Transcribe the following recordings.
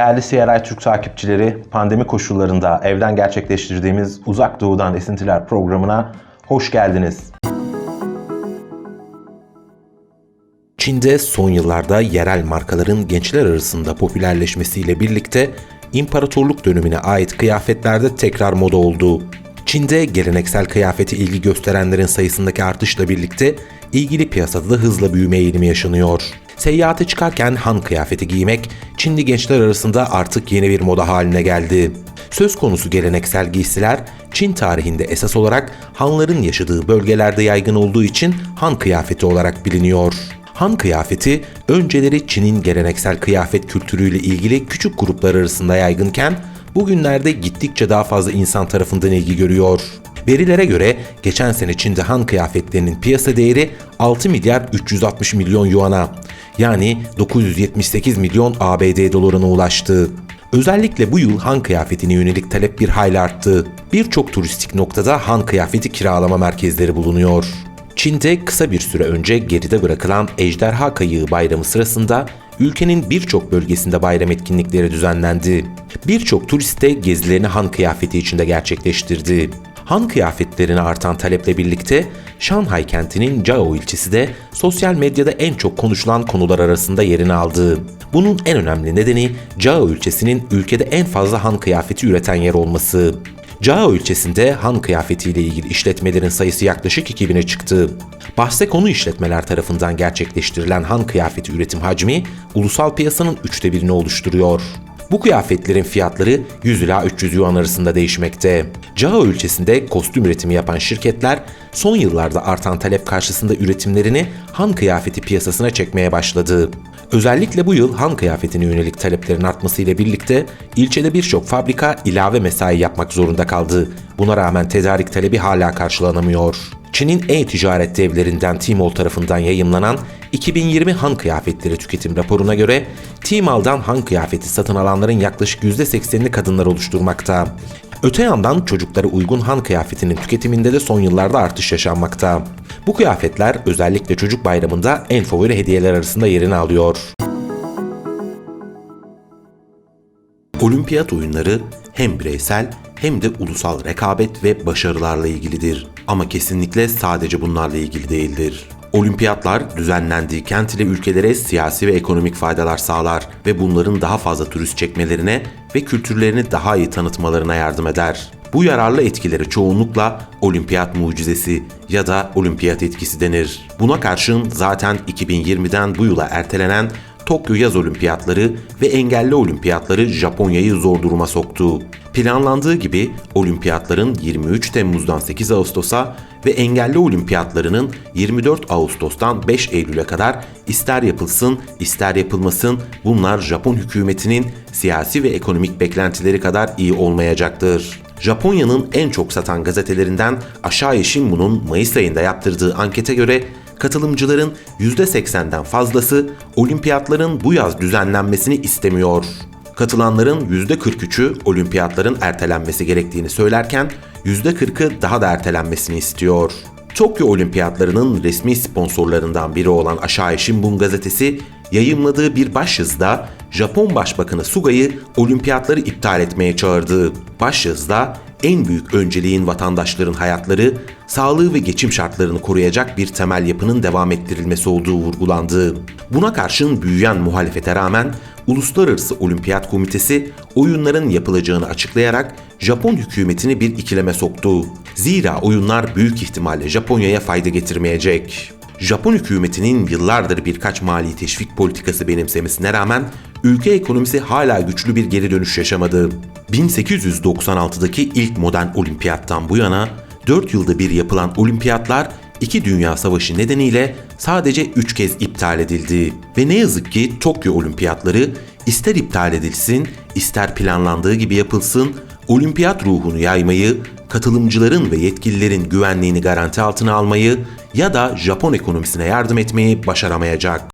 Değerli CRI Türk takipçileri, pandemi koşullarında evden gerçekleştirdiğimiz Uzak Doğu'dan Esintiler programına hoş geldiniz. Çin'de son yıllarda yerel markaların gençler arasında popülerleşmesiyle birlikte imparatorluk dönemine ait kıyafetlerde tekrar moda oldu. Çin'de geleneksel kıyafete ilgi gösterenlerin sayısındaki artışla birlikte ilgili piyasada da hızla büyüme eğilimi yaşanıyor. Seyahate çıkarken Han kıyafeti giymek Çinli gençler arasında artık yeni bir moda haline geldi. Söz konusu geleneksel giysiler Çin tarihinde esas olarak Hanların yaşadığı bölgelerde yaygın olduğu için Han kıyafeti olarak biliniyor. Han kıyafeti önceleri Çin'in geleneksel kıyafet kültürüyle ilgili küçük gruplar arasında yaygınken bugünlerde gittikçe daha fazla insan tarafından ilgi görüyor. Verilere göre geçen sene Çin'de Han kıyafetlerinin piyasa değeri 6 milyar 360 milyon yuana yani 978 milyon ABD dolarına ulaştı. Özellikle bu yıl Han kıyafetine yönelik talep bir hayli arttı. Birçok turistik noktada Han kıyafeti kiralama merkezleri bulunuyor. Çin'de kısa bir süre önce geride bırakılan Ejderha Kayığı Bayramı sırasında ülkenin birçok bölgesinde bayram etkinlikleri düzenlendi. Birçok turist de gezilerini Han kıyafeti içinde gerçekleştirdi. Han kıyafetlerine artan taleple birlikte Şanhay kentinin Cao ilçesi de sosyal medyada en çok konuşulan konular arasında yerini aldı. Bunun en önemli nedeni Cao ilçesinin ülkede en fazla Han kıyafeti üreten yer olması. Cao ilçesinde Han kıyafetiyle ilgili işletmelerin sayısı yaklaşık 2000'e çıktı. Bahse konu işletmeler tarafından gerçekleştirilen Han kıyafeti üretim hacmi ulusal piyasanın üçte birini oluşturuyor. Bu kıyafetlerin fiyatları 100 ila 300 yuan arasında değişmekte. Cao ülkesinde kostüm üretimi yapan şirketler son yıllarda artan talep karşısında üretimlerini Han kıyafeti piyasasına çekmeye başladı. Özellikle bu yıl Han kıyafetine yönelik taleplerin artmasıyla birlikte ilçede birçok fabrika ilave mesai yapmak zorunda kaldı. Buna rağmen tedarik talebi hala karşılanamıyor. Çin'in e-ticaret devlerinden Tmall tarafından yayımlanan 2020 Han kıyafetleri tüketim raporuna göre Tmall'dan Han kıyafeti satın alanların yaklaşık %80'ini kadınlar oluşturmakta. Öte yandan çocuklara uygun Han kıyafetinin tüketiminde de son yıllarda artış yaşanmakta. Bu kıyafetler özellikle çocuk bayramında en favori hediyeler arasında yerini alıyor. Olimpiyat oyunları hem bireysel hem de ulusal rekabet ve başarılarla ilgilidir. Ama kesinlikle sadece bunlarla ilgili değildir. Olimpiyatlar düzenlendiği kent ile ülkelere siyasi ve ekonomik faydalar sağlar ve bunların daha fazla turist çekmelerine ve kültürlerini daha iyi tanıtmalarına yardım eder. Bu yararlı etkileri çoğunlukla olimpiyat mucizesi ya da olimpiyat etkisi denir. Buna karşın zaten 2020'den bu yıla ertelenen Tokyo Yaz Olimpiyatları ve engelli olimpiyatları Japonya'yı zor duruma soktu. Planlandığı gibi olimpiyatların 23 Temmuz'dan 8 Ağustos'a ve engelli olimpiyatlarının 24 Ağustos'tan 5 Eylül'e kadar ister yapılsın ister yapılmasın bunlar Japon hükümetinin siyasi ve ekonomik beklentileri kadar iyi olmayacaktır. Japonya'nın en çok satan gazetelerinden Asahi Shimbun'un Mayıs ayında yaptırdığı ankete göre katılımcıların %80'den fazlası olimpiyatların bu yaz düzenlenmesini istemiyor. Katılanların %43'ü olimpiyatların ertelenmesi gerektiğini söylerken %40'ı daha da ertelenmesini istiyor. Tokyo Olimpiyatlarının resmi sponsorlarından biri olan Asahi Shimbun gazetesi yayımladığı bir başyazıda Japon Başbakanı Suga'yı olimpiyatları iptal etmeye çağırdı. Başyazıda en büyük önceliğin vatandaşların hayatları, sağlığı ve geçim şartlarını koruyacak bir temel yapının devam ettirilmesi olduğu vurgulandı. Buna karşın büyüyen muhalefete rağmen Uluslararası Olimpiyat Komitesi oyunların yapılacağını açıklayarak Japon hükümetini bir ikileme soktu. Zira oyunlar büyük ihtimalle Japonya'ya fayda getirmeyecek. Japon hükümetinin yıllardır birkaç mali teşvik politikası benimsemesine rağmen ülke ekonomisi hala güçlü bir geri dönüş yaşamadı. 1896'daki ilk modern olimpiyattan bu yana 4 yılda bir yapılan olimpiyatlar iki Dünya Savaşı nedeniyle sadece 3 kez iptal edildi. Ve ne yazık ki Tokyo Olimpiyatları ister iptal edilsin, ister planlandığı gibi yapılsın, olimpiyat ruhunu yaymayı, katılımcıların ve yetkililerin güvenliğini garanti altına almayı ya da Japon ekonomisine yardım etmeyi başaramayacak.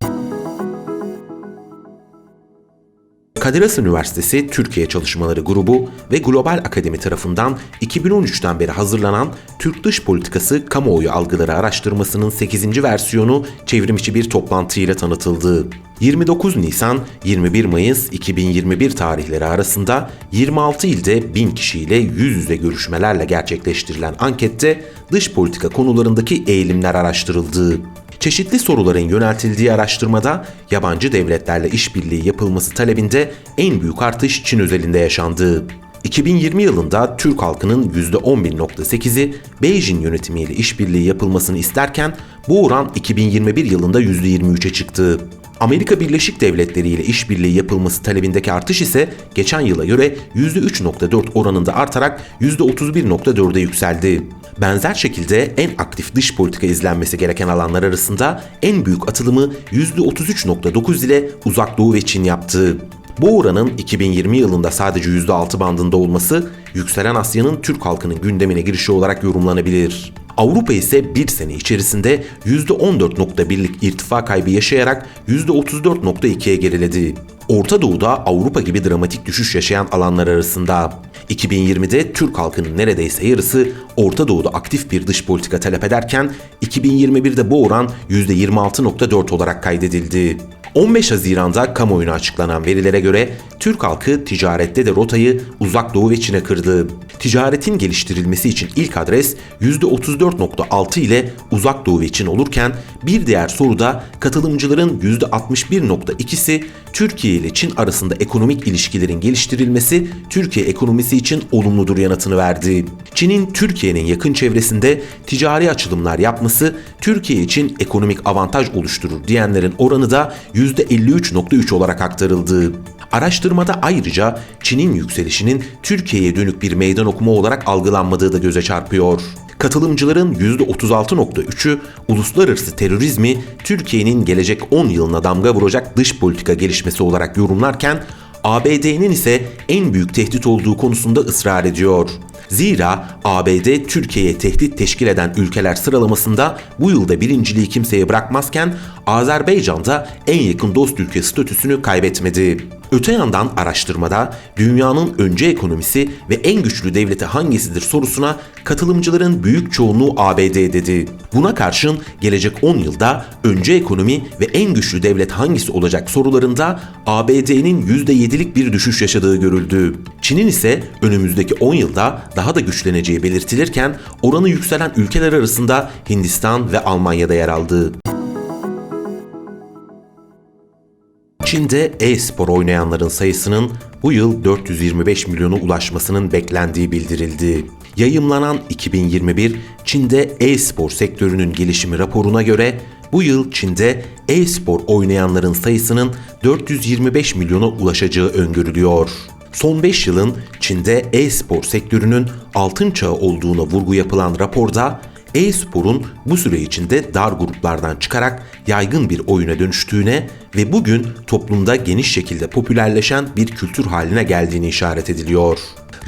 Kadir Has Üniversitesi Türkiye Çalışmaları Grubu ve Global Akademi tarafından 2013'ten beri hazırlanan Türk Dış Politikası Kamuoyu Algıları Araştırması'nın 8. versiyonu çevrimiçi bir toplantıyla tanıtıldı. 29 Nisan 21 Mayıs 2021 tarihleri arasında 26 ilde 1000 kişiyle yüz yüze görüşmelerle gerçekleştirilen ankette dış politika konularındaki eğilimler araştırıldı. Çeşitli soruların yöneltildiği araştırmada yabancı devletlerle işbirliği yapılması talebinde en büyük artış Çin özelinde yaşandı. 2020 yılında Türk halkının %11.8'i Beijing yönetimiyle işbirliği yapılmasını isterken bu oran 2021 yılında %23'e çıktı. Amerika Birleşik Devletleri ile işbirliği yapılması talebindeki artış ise geçen yıla göre %3.4 oranında artarak %31.4'e yükseldi. Benzer şekilde en aktif dış politika izlenmesi gereken alanlar arasında en büyük atılımı %33.9 ile Uzak Doğu ve Çin yaptı. Bu oranın 2020 yılında sadece %6 bandında olması yükselen Asya'nın Türk halkının gündemine girişi olarak yorumlanabilir. Avrupa ise bir sene içerisinde %14.1'lik irtifa kaybı yaşayarak %34.2'ye geriledi. Orta Doğu'da Avrupa gibi dramatik düşüş yaşayan alanlar arasında. 2020'de Türk halkının neredeyse yarısı Orta Doğu'da aktif bir dış politika talep ederken 2021'de bu oran %26.4 olarak kaydedildi. 15 Haziran'da kamuoyuna açıklanan verilere göre Türk halkı ticarette de rotayı Uzak Doğu ve Çin'e kırdı. Ticaretin geliştirilmesi için ilk adres %34.6 ile Uzak Doğu ve Çin olurken bir diğer soruda katılımcıların %61.2'si Türkiye ile Çin arasında ekonomik ilişkilerin geliştirilmesi Türkiye ekonomisi için olumludur yanıtını verdi. Çin'in Türkiye'nin yakın çevresinde ticari açılımlar yapması Türkiye için ekonomik avantaj oluşturur diyenlerin oranı da %53.3 olarak aktarıldı. Araştırmada ayrıca Çin'in yükselişinin Türkiye'ye dönük bir meydan okuma olarak algılanmadığı da göze çarpıyor. Katılımcıların %36.3'ü uluslararası terörizmi Türkiye'nin gelecek 10 yılına damga vuracak dış politika gelişmesi olarak yorumlarken ABD'nin ise en büyük tehdit olduğu konusunda ısrar ediyor. Zira ABD Türkiye'ye tehdit teşkil eden ülkeler sıralamasında bu yılda birinciliği kimseye bırakmazken Azerbaycan da en yakın dost ülke statüsünü kaybetmedi. Öte yandan araştırmada dünyanın önce ekonomisi ve en güçlü devleti hangisidir sorusuna katılımcıların büyük çoğunluğu ABD dedi. Buna karşın gelecek 10 yılda önce ekonomi ve en güçlü devlet hangisi olacak sorularında ABD'nin %7'lik bir düşüş yaşadığı görüldü. Çin'in ise önümüzdeki 10 yılda daha da güçleneceği belirtilirken oranı yükselen ülkeler arasında Hindistan ve Almanya'da yer aldı. Çin'de e-spor oynayanların sayısının bu yıl 425 milyona ulaşmasının beklendiği bildirildi. Yayımlanan 2021 Çin'de e-spor sektörünün gelişimi raporuna göre bu yıl Çin'de e-spor oynayanların sayısının 425 milyona ulaşacağı öngörülüyor. Son 5 yılın Çin'de e-spor sektörünün altın çağı olduğuna vurgu yapılan raporda e-sporun bu süre içinde dar gruplardan çıkarak yaygın bir oyuna dönüştüğüne ve bugün toplumda geniş şekilde popülerleşen bir kültür haline geldiğini işaret ediliyor.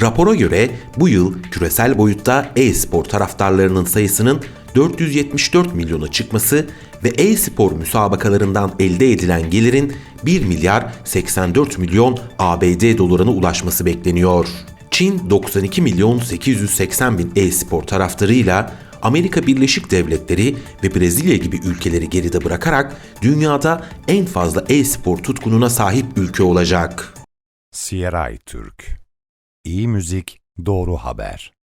Rapora göre bu yıl küresel boyutta e-spor taraftarlarının sayısının 474 milyona çıkması ve e-spor müsabakalarından elde edilen gelirin 1 milyar 84 milyon ABD dolarına ulaşması bekleniyor. Çin 92 milyon 880 bin e-spor taraftarıyla Amerika Birleşik Devletleri ve Brezilya gibi ülkeleri geride bırakarak dünyada en fazla e-spor tutkununa sahip ülke olacak. CRI Türk İyi müzik, doğru haber.